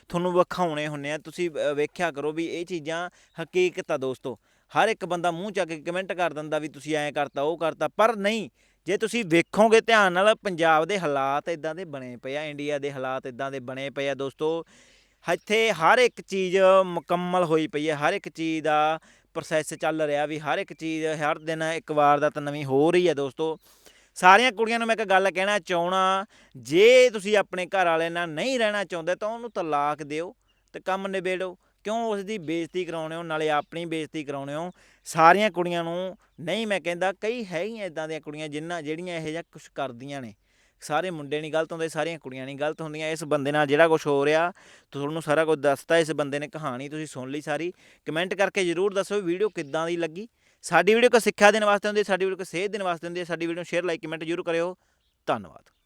ਤੁਹਾਨੂੰ ਵਿਖਾਉਣੇ ਹੁੰਨੇ ਆ। ਤੁਸੀਂ ਵੇਖਿਆ ਕਰੋ ਵੀ ਇਹ ਚੀਜ਼ਾਂ ਹਕੀਕਤ ਆ ਦੋਸਤੋ। ਹਰ ਇੱਕ ਬੰਦਾ ਮੂੰਹ ਚੱਕ ਕੇ ਕਮੈਂਟ ਕਰ ਦਿੰਦਾ ਵੀ ਤੁਸੀਂ ਐਂ ਕਰਤਾ, ਉਹ ਕਰਤਾ, ਪਰ ਨਹੀਂ, ਜੇ ਤੁਸੀਂ ਵੇਖੋਗੇ ਧਿਆਨ ਨਾਲ, ਪੰਜਾਬ ਦੇ ਹਾਲਾਤ ਇਦਾਂ ਦੇ ਬਣੇ ਪਏ ਆ ਇੰਡੀਆ ਦੇ ਹਾਲਾਤ ਇਦਾਂ ਦੇ ਬਣੇ ਪਏ ਆ ਦੋਸਤੋ, ਇੱਥੇ ਹਰ ਇੱਕ ਚੀਜ਼ ਮੁਕੰਮਲ ਹੋਈ ਪਈ ਹੈ, ਹਰ ਇੱਕ ਚੀਜ਼ ਦਾ ਪ੍ਰੋਸੈਸ ਚੱਲ ਰਿਹਾ ਵੀ ਹਰ ਇੱਕ ਚੀਜ਼, ਹਰ ਦਿਨ ਇੱਕ ਵਾਰ ਦਾ ਤਾਂ ਨਵੀਂ ਹੋ ਰਹੀ ਹੈ ਦੋਸਤੋ। ਸਾਰੀਆਂ ਕੁੜੀਆਂ ਨੂੰ ਮੈਂ ਇੱਕ ਗੱਲ ਕਹਿਣਾ ਚਾਹਣਾ ਜੇ ਤੁਸੀਂ ਆਪਣੇ ਘਰ ਵਾਲੇ ਨਾਲ ਨਹੀਂ ਰਹਿਣਾ ਚਾਹੁੰਦੇ ਤਾਂ ਉਹਨੂੰ ਤਲਾਕ ਦਿਓ ਤੇ ਕੰਮ ਨਿਬੇੜੋ। ਕਿਉਂ ਉਸ ਦੀ ਬੇਇੱਜ਼ਤੀ ਕਰਾਉਣੇ ਹੋ, ਨਾਲੇ ਆਪਣੀ ਬੇਇੱਜ਼ਤੀ ਕਰਾਉਣੇ ਹੋ? ਸਾਰੀਆਂ ਕੁੜੀਆਂ ਨੂੰ ਨਹੀਂ ਮੈਂ ਕਹਿੰਦਾ, ਕਈ ਹੈਗੀਆਂ ਇਦਾਂ ਦੀਆਂ ਕੁੜੀਆਂ ਜਿਨ੍ਹਾਂ ਜਿਹੜੀਆਂ ਇਹੋ ਜਿਹਾ ਕੁਝ ਕਰਦੀਆਂ ਨੇ। ਸਾਰੇ ਮੁੰਡੇ ਨਹੀਂ ਗਲਤ ਹੁੰਦੇ, ਸਾਰੀਆਂ ਕੁੜੀਆਂ ਨਹੀਂ ਗਲਤ ਹੁੰਦੀਆਂ। ਇਸ ਬੰਦੇ ਨਾਲ ਜਿਹੜਾ ਕੁਝ ਹੋ ਰਿਹਾ, ਤੁਹਾਨੂੰ ਸਾਰਾ ਕੁਝ ਦੱਸਤਾ ਇਸ ਬੰਦੇ ਨੇ ਕਹਾਣੀ, ਤੁਸੀਂ ਸੁਣ ਲਈ ਸਾਰੀ। ਕਮੈਂਟ ਕਰਕੇ ਜਰੂਰ ਦੱਸੋ ਵੀਡੀਓ ਕਿੱਦਾਂ ਦੀ ਲੱਗੀ। ਸਾਡੀ ਵੀਡੀਓ ਕੋ ਸਿੱਖਿਆ ਦੇਣ ਵਾਸਤੇ ਹੁੰਦੀ ਸਾਡੀ ਵੀਡੀਓ ਕੋ ਸੇਧ ਦੇਣ ਵਾਸਤੇ ਹੁੰਦੀ ਸਾਡੀ ਵੀਡੀਓ ਨੂੰ ਸ਼ੇਅਰ, ਲਾਈਕ, ਕਮੈਂਟ ਜਰੂਰ ਕਰਿਓ। ਧੰਨਵਾਦ।